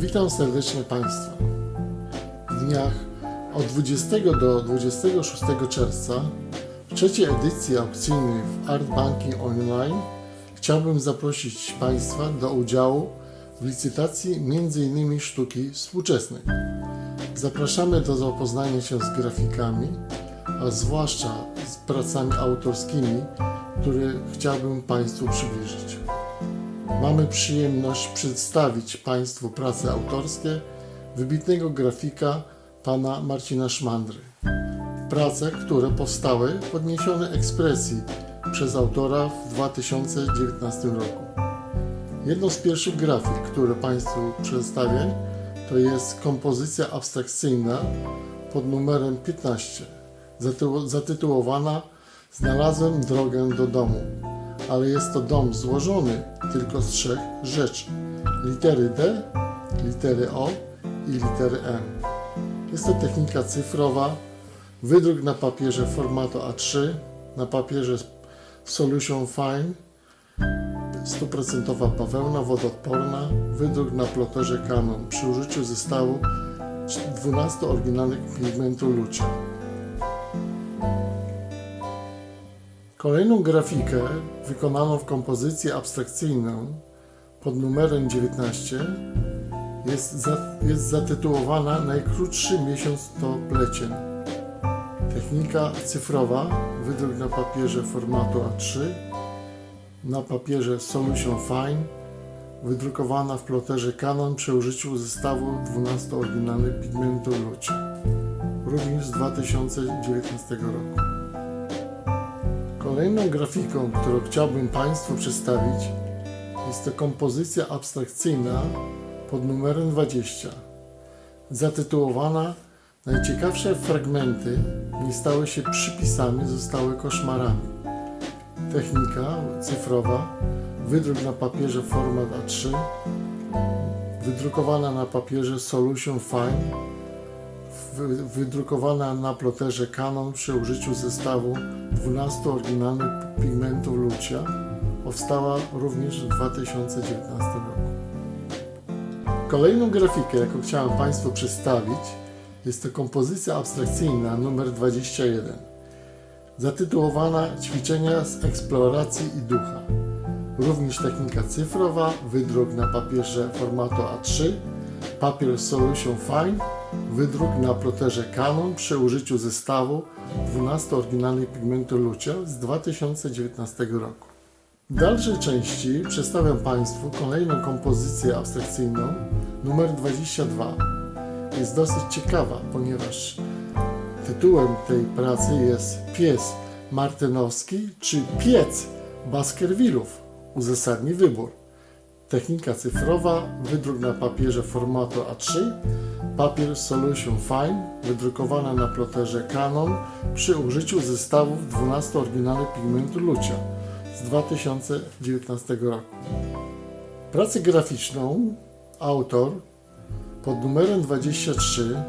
Witam serdecznie Państwa. W dniach od 20 do 26 czerwca w trzeciej edycji aukcyjnej w Art Banking Online chciałbym zaprosić Państwa do udziału w licytacji m.in. sztuki współczesnej. Zapraszamy do zapoznania się z grafikami, a zwłaszcza z pracami autorskimi, które chciałbym Państwu przybliżyć. Mamy przyjemność przedstawić Państwu prace autorskie wybitnego grafika pana Marcina Szmandry. Prace, które powstały w podniesionej ekspresji przez autora w 2019 roku. Jedną z pierwszych grafik, które Państwu przedstawię, to jest kompozycja abstrakcyjna pod numerem 15, zatył- zatytułowana Znalazłem drogę do domu ale jest to dom złożony tylko z trzech rzeczy: litery D, litery O i litery M. Jest to technika cyfrowa, wydruk na papierze formatu A3, na papierze Solution Fine, 100% bawełna wodoodporna, wydruk na ploterze Canon. Przy użyciu zestawu 12 oryginalnych pigmentu Lucia. Kolejną grafikę wykonaną w kompozycji abstrakcyjną pod numerem 19 jest, za, jest zatytułowana Najkrótszy miesiąc to plecień. Technika cyfrowa, wydruk na papierze formatu A3, na papierze Solution Fine, wydrukowana w ploterze Canon przy użyciu zestawu 12 oryginalnych pigmentu Lucia, również z 2019 roku. Kolejną grafiką, którą chciałbym Państwu przedstawić, jest to kompozycja abstrakcyjna pod numerem 20, zatytułowana Najciekawsze fragmenty nie stały się przypisami, zostały koszmarami. Technika cyfrowa, wydruk na papierze format A3, wydrukowana na papierze Solution Fine, wydrukowana na ploterze Canon przy użyciu zestawu 12 oryginalnych pigmentów Lucia. Powstała również w 2019 roku. Kolejną grafikę, jaką chciałem Państwu przedstawić, jest to kompozycja abstrakcyjna numer 21, zatytułowana Ćwiczenia z eksploracji i ducha. Również technika cyfrowa, wydruk na papierze formatu A3, papier Solution Fine, wydruk na ploterze Canon przy użyciu zestawu 12 oryginalnych pigmentu Lucia z 2019 roku. W dalszej części przedstawiam Państwu kolejną kompozycję abstrakcyjną numer 22. Jest dosyć ciekawa, ponieważ tytułem tej pracy jest Pies Martynowski czy Piec Baskervillów. Uzasadni wybór. Technika cyfrowa, wydruk na papierze formatu A3, papier Solution Fine, wydrukowana na ploterze Canon przy użyciu zestawów 12 oryginalnych pigmentu Lucia z 2019 roku. Pracę graficzną autor pod numerem 23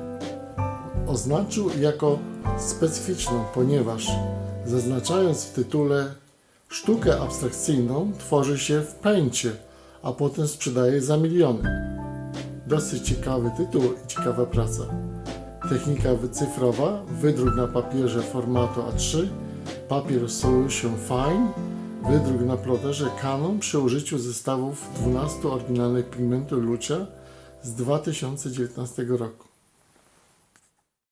oznaczył jako specyficzną, ponieważ zaznaczając w tytule sztukę abstrakcyjną tworzy się w pęcie, a potem sprzedaje za miliony. Dosyć ciekawy tytuł i ciekawa praca. Technika cyfrowa, wydruk na papierze formatu A3, papier Solution Fine, wydruk na ploterze Canon przy użyciu zestawów 12 oryginalnych pigmentu Lucia z 2019 roku.